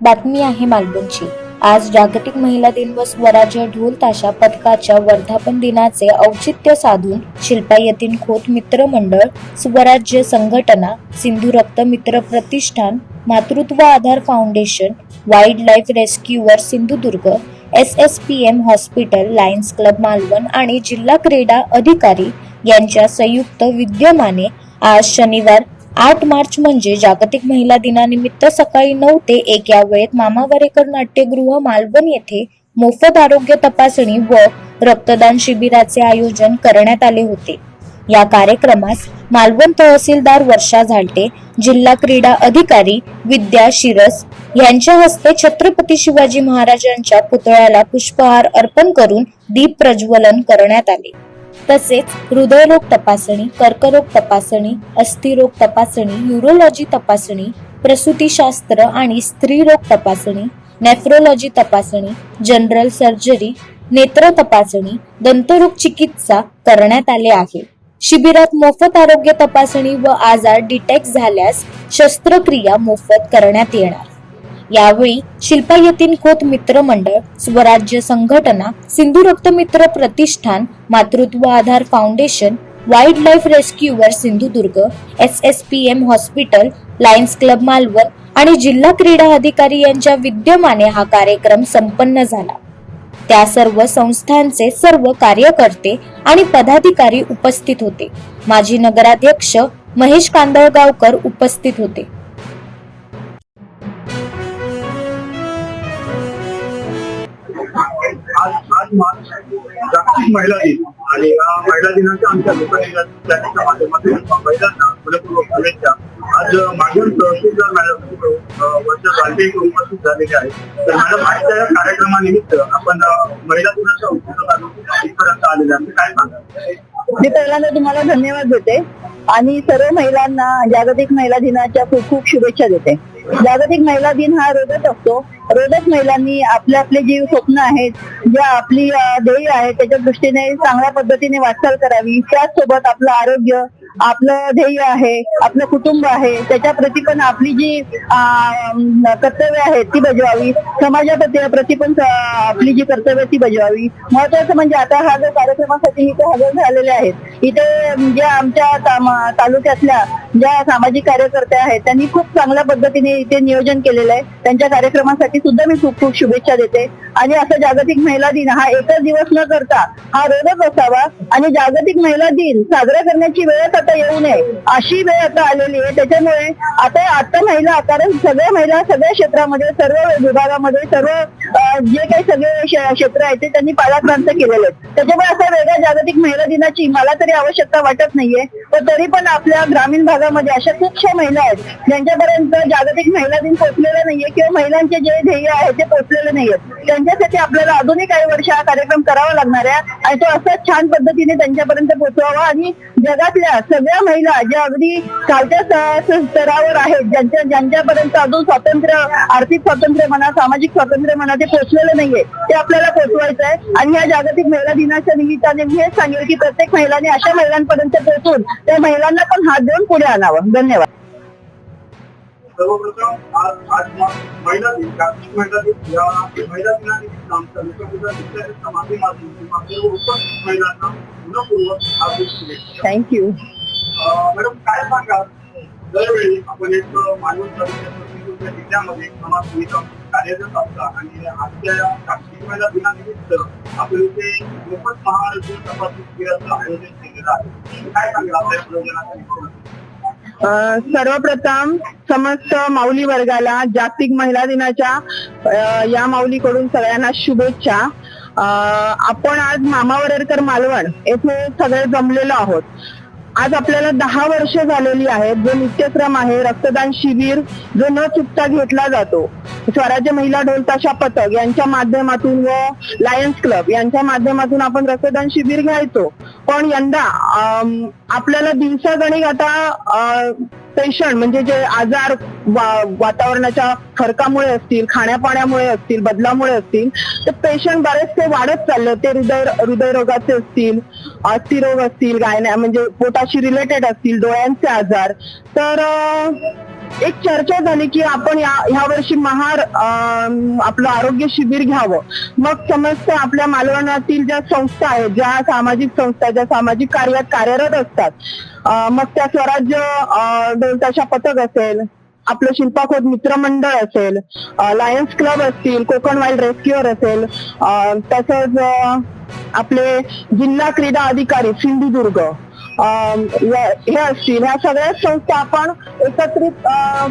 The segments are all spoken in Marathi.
बातमी आहे मालवणची. आज जागतिक महिला दिन व स्वराज्य ढोल ताशा पथकाच्या वर्धापन दिनाचे औचित्य साधून शिल्पा यतीन खोत मित्र मंडळ स्वराज्य संघटना सिंधू रक्त मित्र प्रतिष्ठान मातृत्व आधार foundation wild life रेस्क्यूवर Sindhudurg S S P M hospital lions club Malvan आणि जिल्हा क्रीडा अधिकारी यांच्या संयुक्त विद्यमाने आज शनिवार आठ मार्च म्हणजे जागतिक महिला दिनानिमित्त सकाळी नऊ ते एक या वेळेत मामा वरेकर नाट्यगृह मालवण येथे मोफत आरोग्य तपासणी व रक्तदान शिबिराचे आयोजन करण्यात आले होते. या कार्यक्रमास मालवण तहसीलदार वर्षा झालटे जिल्हा क्रीडा अधिकारी विद्या शिरस यांच्या हस्ते छत्रपती शिवाजी महाराजांच्या पुतळ्याला पुष्पहार अर्पण करून दीप प्रज्वलन करण्यात आले. तसेच हृदयरोग तपासणी कर्करोग तपासणी अस्थिरोग तपासणी न्यूरोलॉजी तपासणी प्रसूतीशास्त्र आणि स्त्रीरोग तपासणी नेफ्रोलॉजी तपासणी जनरल सर्जरी नेत्र तपासणी दंतरोग चिकित्सा करण्यात आले आहे. शिबिरात मोफत आरोग्य तपासणी व आजार डिटेक्ट झाल्यास शस्त्रक्रिया मोफत करण्यात येणार. यावेळी शिल्पा यतीन खोत मित्र मंडळ स्वराज्य संघटना सिंधू रक्त मित्र प्रतिष्ठान मातृत्व आधार foundation wild life रेस्क्यूवर Sindhudurg S S P M hospital lions club Malvan आणि जिल्हा क्रीडा अधिकारी यांच्या विद्यमाने हा कार्यक्रम संपन्न झाला. त्या सर्व संस्थांचे सर्व कार्यकर्ते आणि पदाधिकारी उपस्थित होते. माजी नगराध्यक्ष महेश कांदळगावकर उपस्थित होते. जागतिक महिला दिन. आणि महिला दिनाच्या आमच्या लोकांच्या माध्यमातून महिलांना मुलपूर्वक शुभेच्छा. आज मागून तहसीलदार मॅडम वरच्या गांधी उपस्थित झालेले आहेत तर मॅडम आजच्या या कार्यक्रमानिमित्त आपण महिला दिनाच्या उत्सवात आलेले आहे. काय सांगा मी पहिल्यांदा तुम्हाला धन्यवाद देते. आणि सर्व महिलांना जागतिक महिला दिनाच्या खूप खूप शुभेच्छा देते. जागतिक महिला दिन हा रोजच असतो. रोजच महिलांनी आपले आपले जे स्वप्न आहेत ज्या आपली ध्येय आहे त्याच्या दृष्टीने चांगल्या पद्धतीने वाटचाल करावी. त्याचसोबत आपलं आरोग्य आपलं ध्येय आहे आपलं कुटुंब आहे त्याच्या प्रती पण आपली जी कर्तव्य आहेत ती बजवावी. समाजाप्रती प्रती पण आपली जी कर्तव्य ती बजवावी. महत्वाचं म्हणजे आता हा जो कार्यक्रमासाठी इथे हजर झालेले आहेत इथे ज्या आमच्या तालुक्यातल्या ज्या सामाजिक कार्यकर्त्या आहेत त्यांनी खूप चांगल्या पद्धतीने इथे नियोजन केलेलं आहे. त्यांच्या कार्यक्रमासाठी सुद्धा मी खूप खूप शुभेच्छा देते. आणि असा जागतिक महिला दिन हा एकच दिवस न करता हा रोजच असावा. आणि जागतिक महिला दिन साजरा करण्याची वेळच आता येऊ नये अशी वेळ आता आलेली आहे. त्याच्यामुळे आता आता महिला कारण सगळ्या महिला सगळ्या क्षेत्रामध्ये सर्व विभागामध्ये सर्व जे काही सगळे क्षेत्र आहेत ते त्यांनी पालाक्रांत केलेले आहेत. त्याच्यामुळे असा वेगळ्या जागतिक महिला दिनाची मला तरी आवश्यकता वाटत नाहीये. पण तरी पण आपल्या ग्रामीण भागामध्ये अशा खूपशा महिला आहेत ज्यांच्यापर्यंत जागतिक महिला दिन पोहोचलेला नाहीये किंवा महिलांचे जे ध्येय आहे ते पोहोचलेले नाहीये. त्यांच्यासाठी आपल्याला अजूनही काही वर्ष हा कार्यक्रम करावा लागणार आहे आणि तो असाच छान पद्धतीने त्यांच्यापर्यंत पोहोचवावा आणि जगातल्या सगळ्या महिला ज्या अगदी खालच्या स्तरावर आहेत ज्यांच्या ज्यांच्यापर्यंत अजून स्वातंत्र्य आर्थिक स्वातंत्र्य म्हणा सामाजिक स्वातंत्र्य म्हणा ते पोहोचलेलं नाहीये ते आपल्याला पोहोचवायचं आहे. आणि या जागतिक महिला दिनाच्या निमित्ताने मी हेच सांगेल की प्रत्येक महिलाने अशा महिलांपर्यंत पोहोचून त्या महिलांना पण हात देऊन पुढे आणावं. धन्यवाद. सर्वप्रथम आज आज महिला दिन जागतिक महिला दिन या महिला दिनानिमित्त आमच्या लोकनिर्माणाच्या माध्यमातून सर्व उपस्थित महिलांना मनपूर्वक हार्दिक शुभेच्छा. थँक्यू मॅडम काय सांगा दरवेळी आपण एक मानवत तालुक्याच्या जिल्ह्यामध्ये समाज सुविधा कार्यरत असता आणि आजच्या जागतिक महिला दिनानिमित्त आपण इथे मोफत तपासणी शिबिराचं आयोजन केलेलं आहे. काय सांगेल? आपल्या प्रयोजनाच्या सर्वप्रथम समस्त माऊली वर्गाला जागतिक महिला दिनाच्या या माऊलीकडून सगळ्यांना शुभेच्छा. अ, आपण आज मामा वरडकर मालवण येथे सगळे जमलेलो आहोत. आज आपल्याला दहा वर्ष झालेली आहेत जो नित्यक्रम आहे रक्तदान शिबिर जो न चुकता घेतला जातो. स्वराज्य महिला ढोलताशा पथक यांच्या माध्यमातून व लायन्स क्लब यांच्या माध्यमातून आपण रक्तदान शिबिर घ्यायचो. पण यंदा आपल्याला दिवसागणिक आता पेशंट म्हणजे जे आजार वा- वातावरणाच्या फरकामुळे असतील खाण्यापाण्यामुळे असतील बदलामुळे असतील तर पेशंट बरेचसे वाढत चालले ते हृदय हृदयरोगाचे असतील अस्थिरोग असतील गायना म्हणजे पोटाशी रिलेटेड असतील डोळ्यांचे आजार. तर एक चर्चा झाली की आपण या ह्या वर्षी महार आपलं आरोग्य शिबिर घ्यावं. मग समजतं आपल्या मालवणातील ज्या संस्था आहेत ज्या सामाजिक संस्था ज्या सामाजिक कार्यात कार्यरत असतात मग त्या स्वराज्य अं, पथक असेल आपलं शिल्पाखोद मित्रमंडळ असेल लायन्स क्लब असतील कोकण वाईल्ड रेस्क्युअर असेल तसंच आपले जिल्हा क्रीडा अधिकारी सिंधुदुर्ग. हे असतील ह्या सगळ्या संस्था आपण एकत्रित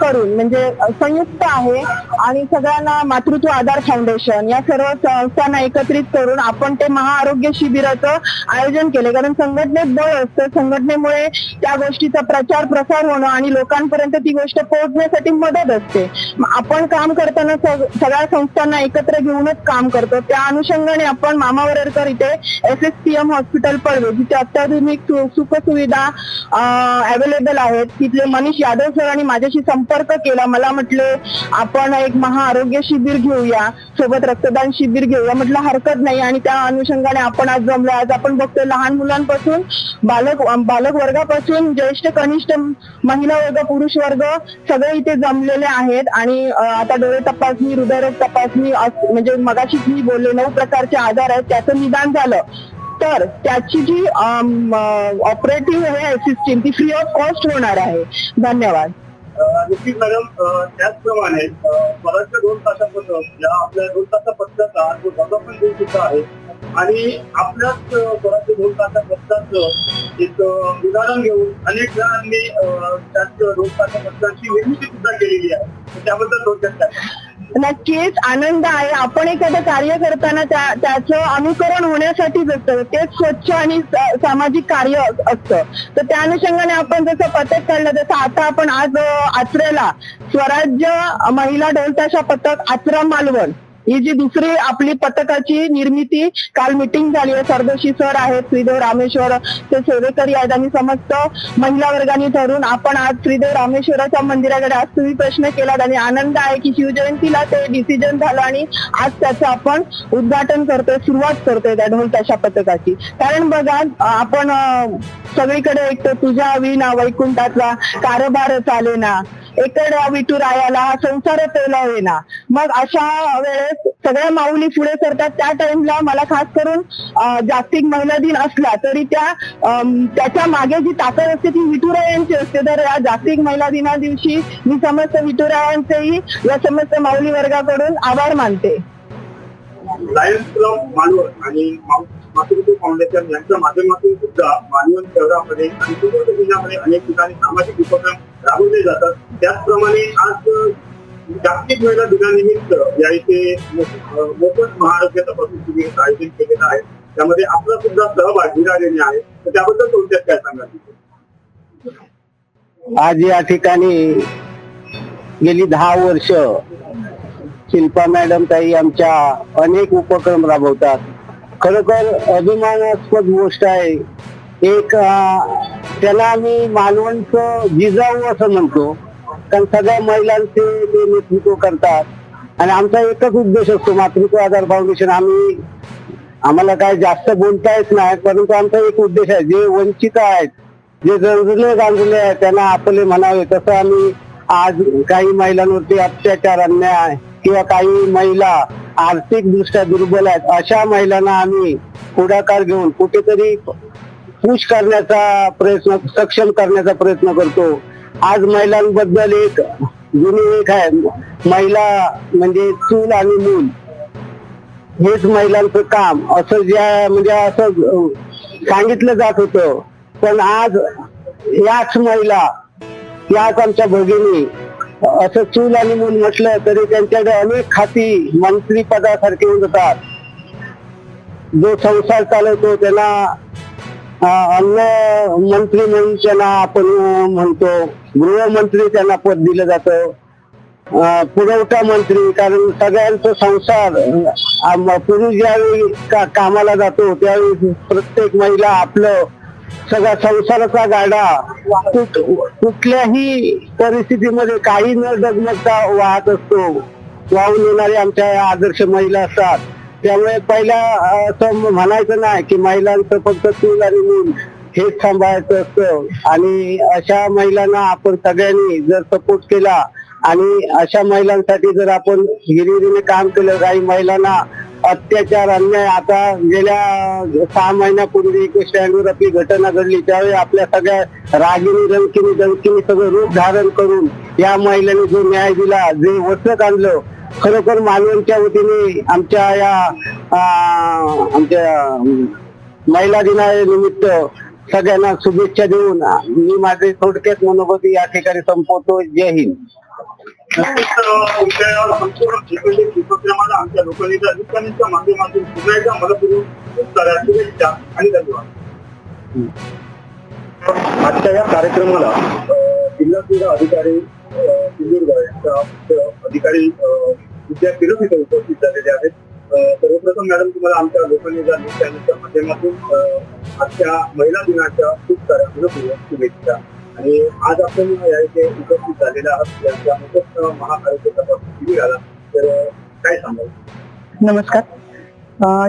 करून म्हणजे संयुक्त आहे आणि सगळ्यांना मातृत्व आधार फाउंडेशन या सर्व संस्थांना एकत्रित करून आपण ते महाआरोग्य शिबिराचं आयोजन केले. कारण संघटनेत बळ असतं. संघटनेमुळे त्या गोष्टीचा प्रचार प्रसार होणं आणि लोकांपर्यंत ती गोष्ट पोहोचण्यासाठी मदत असते. आपण काम करताना सगळ्या संस्थांना एकत्र घेऊनच काम करतो. त्या अनुषंगाने आपण मामावरकर इथे S S P M hospital Padve जिथे अत्याधुनिक सु- सुविधा अवेलेबल आहेत. तिथले मनीष यादव सरांनी माझ्याशी संपर्क केला. मला म्हटले आपण एक महाआरोग्य शिबिर घेऊया. सोबत रक्तदान शिबिर घेऊया. म्हटलं हरकत नाही. आणि त्या अनुषंगाने आपण आज जमलो आज आपण बघतो लहान मुलांपासून बालक बालक वर्गापासून ज्येष्ठ कनिष्ठ महिला वर्ग पुरुष वर्ग सगळे इथे जमलेले आहेत. आणि आता डोळे तपासणी हृदयरोग तपासणी म्हणजे मगाशीच मी बोलले नऊ प्रकारचे आजार आहेत. त्याचं निदान झालं. तर त्याची जी ऑपरेटिव्ह आहे सिस्टीम ती फ्री ऑफ कॉस्ट होणार आहे. धन्यवाद. अं, निश्चित मॅडम त्याचप्रमाणे अं, बऱ्याचशा दोन तासापर्यंत या आपल्या दोन तासा जो वर्धापन दिन सुद्धा आहे आणि आपल्याच अं, दोन तासात पत्राचं एक उदाहरण घेऊन अनेक जणांनी अं, त्याच दोन तासात पत्राची निर्मिती सुद्धा केलेली आहे. त्याबद्दल थोडक्यात काय? नक्कीच आनंद आहे. आपण एखादं कार्य करताना त्या- त्याचं अनुकरण होण्यासाठीच असतं तेच स्वच्छ आणि सामाजिक कार्य असतं. तर त्या अनुषंगाने आपण जसं पथक काढलं तसं आता आपण आज अं, आचरेला स्वराज्य महिला ढोलताशा पथक आचरा मालवण ही जी दुसरी आपली पथकाची निर्मिती काल मिटिंग झाली आहे. सरदोशी सर आहेत श्रीदेव रामेश्वर ते सेवेकरी आहेत. आणि समस्त महिला वर्गाने ठरून आपण आज श्रीदेव रामेश्वराच्या मंदिराकडे आज तुम्ही प्रश्न केलात आणि आनंद आहे की शिवजयंतीला ते डिसिजन झालं आणि आज त्याचं आपण उद्घाटन करतोय सुरुवात करतोय त्या ढोल ताशा पथकाची. कारण बघा आपण सगळीकडे एक तर तुझ्या विना वैकुंठातला कारभार एकड्या एकडा विठुरायाला हा संसार पेला येणार मग अशा वेळेस सगळ्या माऊली पुढे सरतात. त्या टाइमला मला खास करून जागतिक महिला दिन असला तरी त्या त्याच्यामागे जी ताकद असते ती विठुरायांची असते. तर या जागतिक महिला दिना दिवशी मी समस्त विठुरायांचेही या समस्त माऊली वर्गाकडून आभार मानते. क्लब मालवण आणि मातृत्व फाउंडेशन यांच्या माध्यमातून सुद्धा मालवण शहरामध्ये आणि पूर्ण जिल्ह्यामध्ये अनेक ठिकाणी सामाजिक उपक्रम राबवले जातात. त्याचप्रमाणे आज जागतिक महिला दिनानिमित्त या इथे मोफत महाआरोग्य तपासणी शिबिराचं आयोजन केलेलं आहे. त्यामध्ये आपला सुद्धा सहभाग मिळालेले आहे. तर त्याबद्दल थोडक्यात काय सांगाल? आज या ठिकाणी गेली दहा वर्ष शिल्पा मॅडम ताई आमच्या अनेक उपक्रम राबवतात. खरोखर अभिमानास्पद गोष्ट आहे. एक त्याला आम्ही मालवणचं जिजाऊ असं म्हणतो. कारण सगळ्या महिलांचे ते नेतृत्व करतात. आणि आमचा एकच उद्देश असतो मातृत्व आधार फाउंडेशन आम्ही आम्हाला काय जास्त बोलता येत नाही परंतु आमचा एक उद्देश आहे. जे वंचित आहेत जे गरजले गांजले आहेत त्यांना आपले म्हणावे. तसं आम्ही आज काही महिलांवरती अत्याचार अन्याय किंवा काही महिला आर्थिक दृष्ट्या दुर्बल आहेत. अशा महिलांना आम्ही पुढाकार घेऊन कुठेतरी पुश करण्याचा प्रयत्न सक्षम करण्याचा प्रयत्न करतो. आज महिलांबद्दल एक जुनी एक आहे. महिला म्हणजे चूल आणि मूल. हेच महिलांचं काम. असं ज्या म्हणजे असं सांगितलं जात होतं. पण आज याच महिला याच आमच्या भगिनी असं चूल आणि मूल म्हटलं तरी त्यांच्याकडे अनेक खाती मंत्री पदासारखे होऊन जातात जो संसार चालवतो त्यांना अन्न मंत्री म्हणून त्यांना आपण म्हणतो. गृहमंत्री त्यांना पद दिलं जातं. पुरवठा मंत्री कारण सगळ्यांचा संसार पुरुष ज्यावेळी का- कामाला जातो त्यावेळी प्रत्येक महिला आपलं सगळा संसाराचा गाडा कुठल्याही परिस्थितीमध्ये काही न डगमगता वाहत असतो. वाहून येणारे आमच्या आदर्श महिला असतात. त्यामुळे पहिला असं म्हणायचं नाही की महिलांचं फक्त चूल आणि मूल हेच सांभाळायचं असतं. आणि अशा महिलांना आपण सगळ्यांनी जर सपोर्ट केला आणि अशा महिलांसाठी जर आपण हिरिरीने काम केलं काही महिलांना अत्याचार अन्याय आता गेल्या सहा महिन्यापूर्वी एक स्टँडवर आपली घटना घडली. त्यावेळी आपल्या सगळ्या रागिनी रंकिनी दंकिनी सगळं रूप धारण करून या महिलांनी जो न्याय दिला जे वचक आणलं खरोखर मालवणच्या वतीने आमच्या या आमच्या महिला दिनानिमित्त सगळ्यांना शुभेच्छा देऊन मी माझे थोडक्यात मनोगती या ठिकाणी संपवतो. जय हिंद. नक्कीच आमच्या लोकनेत्या अधिकाऱ्यांच्या माध्यमातून पुन्हा एकदा मनपूर्वक खूप साऱ्या शुभेच्छा आणि धन्यवाद आजच्या या कार्यक्रमाला अं, जिल्हा क्रीडा अधिकारी अं, सिंधुदुर्ग यांच्या अधिकारी अं, विद्या फिरत इथे उपस्थित झालेले आहेत सर्वप्रथम मॅडम तुम्हाला आमच्या लोकनेता न्यूज चॅनलच्या माध्यमातून आजच्या महिला दिनाच्या खूप साऱ्या मनपूर्वक शुभेच्छा आणि आज आपण या इथे उपस्थित झालेला आहात. यांच्या मोफत महाकार्यक्रमाचा शिबिर आला. तर काय सांगाल? नमस्कार.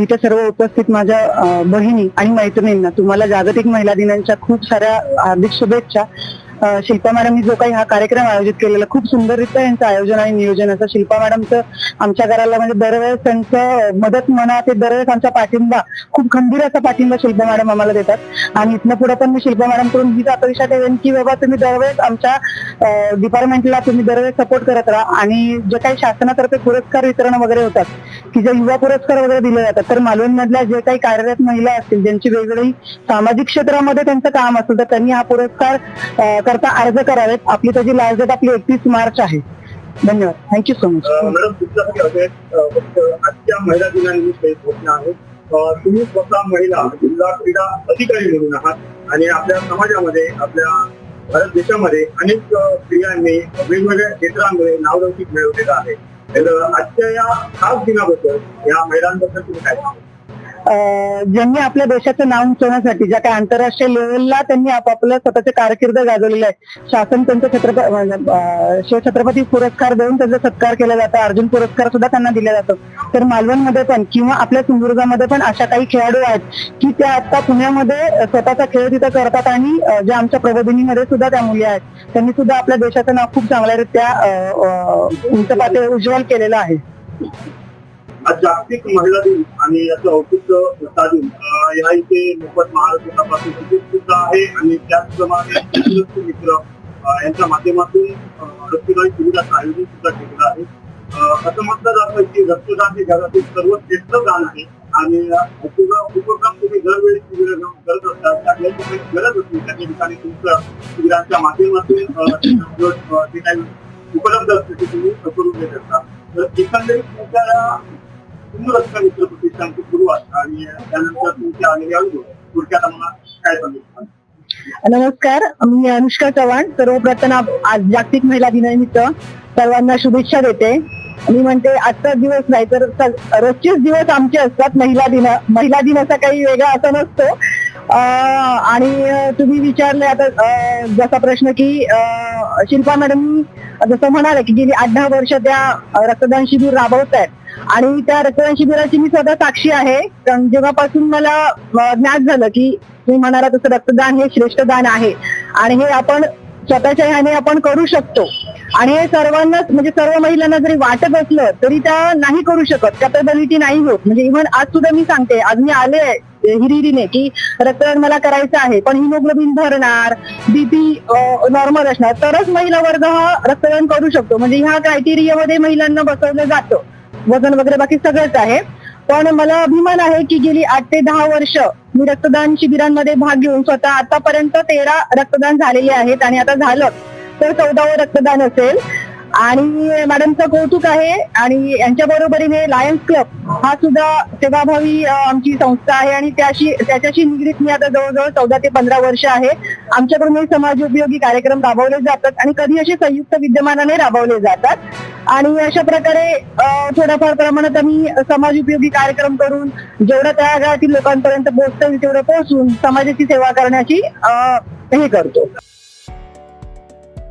इथे सर्व उपस्थित माझ्या बहिणी आणि मैत्रिणींना तुम्हाला जागतिक महिला दिनाच्या खूप साऱ्या हार्दिक शुभेच्छा. शिल्पा मॅडमनी जो काही हा कार्यक्रम आयोजित केलेला खूप सुंदररित्या यांचं आयोजन आणि नियोजन असं शिल्पा मॅडमचं आमच्या घराला म्हणजे दरवेळेस त्यांचं मदत म्हणा ते दरवेळेस आमचा पाठिंबा खूप खंबीर असा पाठिंबा शिल्पा मॅडम आम्हाला देतात. आणि इथनं पुढे पण मी शिल्पा मॅडमकडून हीच अपेक्षा ठेवेन की बाबा तुम्ही दरवेळेस आमच्या डिपार्टमेंटला तुम्ही दरवेळेस सपोर्ट करत राहा. आणि जे काही शासनातर्फे पुरस्कार वितरण वगैरे होतात की ज्या युवा पुरस्कार वगैरे दिले जातात. तर मालवणमधल्या जे काही कार्यरत महिला असतील ज्यांची वेगवेगळी सामाजिक क्षेत्रामध्ये त्यांचं काम असेल तर त्यांनी हा पुरस्कार करता अर्ज करावेत. आपली त्याची लास्ट डेट आपली एकतीस मार्च आहे. धन्यवाद. थँक्यू सो मच मॅडम तुमच्यासाठी फक्त आजच्या महिला दिनानिमित्त एक घोषणा आहे. तुम्ही स्वतः महिला जिल्हा क्रीडा अधिकारी म्हणून आहात आणि आपल्या समाजामध्ये आपल्या भारत देशामध्ये अनेक स्त्रियांनी वेगवेगळ्या क्षेत्रांमध्ये नावलौकिक मिळवलेलं आहे. तर आजच्या या खास दिनाबद्दल या महिलांबद्दल तुम्ही काय ज्यांनी आपल्या देशाचं नाव उंचवण्यासाठी ज्या काही आंतरराष्ट्रीय लेवलला त्यांनी आपापलं स्वतःचे कारकीर्द गाजवलेलं आहे. शासन त्यांचं छत्रपती शिवछत्रपती पुरस्कार देऊन त्यांचा सत्कार केला जातो. अर्जुन पुरस्कार सुद्धा त्यांना दिला जातो. तर मालवणमध्ये पण किंवा आपल्या सिंधुदुर्गामध्ये पण अशा काही खेळाडू आहेत की त्या आता पुण्यामध्ये स्वतःचा खेळ तिथं करतात आणि ज्या आमच्या प्रबोधिनीमध्ये सुद्धा त्या मुली आहेत. त्यांनी सुद्धा आपल्या देशाचं नाव खूप चांगल्यारीत्या रीत्या अं, उंच उज्ज्वल केलेलं आहे. आज जागतिक महिला दिन आणि याचं औचित्य साधून या इथे मोफत महाराष्ट्रापासून तिकीट सुद्धा आहे आणि त्याचप्रमाणे मित्र यांच्या माध्यमातून रक्तदान शिबिराचं आयोजन सुद्धा केलेलं आहे असं म्हटलं जातं की रक्तदान हे जगातील सर्वश्रेष्ठ दान आहे आणि उपक्रम तुम्ही दरवेळी शिबिर करत असतात त्याच्या ठिकाणी गरज असते त्या ठिकाणी तुमच्या शिबिरांच्या माध्यमातून जे काही उपलब्ध असते ते तुम्ही करून घेत असतात तर एकंदरीत तुमच्या या मित्र प्रतिष्ठानची सुरुवात आणि त्यानंतर तुमचे आलेले अनुभव थोडक्यात आम्हाला काय सांगितलं नमस्कार मी अनुष्का चव्हाण सर्वप्रथम आज जागतिक महिला दिनानिमित्त सर्वांना शुभेच्छा देते. मी म्हणते आजचा दिवस नाही तर रोजचेच दिवस आमचे असतात महिला दिन महिला दिन असा काही वेगळा असा नसतो. आणि तुम्ही विचारले आता जसा प्रश्न की शिल्पा मॅडम जसं म्हणाले की गेली आठ दहा वर्ष त्या रक्तदान शिबिर राबवत आहेत आणि त्या रक्तदान शिबिराची मी स्वतः साक्षी आहे. कारण जेव्हापासून मला ज्ञात झालं की तुम्ही म्हणाला तसं रक्तदान हे श्रेष्ठ दान आहे. आणि हे आपण स्वतःच्या ह्याने आपण करू शकतो. आणि हे सर्वांनाच म्हणजे सर्व महिलांना जरी वाटत असलं तरी त्या नाही करू शकत. कॅपेबिलिटी नाही होत. म्हणजे इव्हन आज सुद्धा मी सांगते आज मी आले हिरिरीने की रक्तदान मला करायचं आहे पण हिमोग्लोबिन भरणार बीपी नॉर्मल असणार. तरच महिला वर्ग हा रक्तदान करू शकतो. म्हणजे ह्या क्रायटेरियामध्ये महिलांना बसवलं जातं. वजन वगैरे बाकी सगळंच आहे. पण मला अभिमान आहे की गेली आठ ते दहा वर्ष मी रक्तदान शिबिरांमध्ये भाग घेऊन स्वतः आतापर्यंत तेरा रक्तदान झालेले आहेत आणि आता झालं तर चौदावं रक्तदान असेल. आणि मॅडमचं कौतुक आहे आणि यांच्या बरोबरीने लायन्स क्लब हा सुद्धा सेवाभावी आमची संस्था आहे आणि त्याशी त्याच्याशी निगडीत मी आता जवळजवळ चौदा ते पंधरा वर्ष आहे. आमच्याकडून हे समाज उपयोगी कार्यक्रम राबवले जातात आणि कधी असे संयुक्त विद्यमानाने राबवले जातात. आणि अशा प्रकारे थोड्याफार प्रमाणात आम्ही समाज उपयोगी कार्यक्रम करून जेवढं गावातील लोकांपर्यंत पोहोचतो तेवढं पोहोचून समाजाची सेवा करण्याची हे करतो.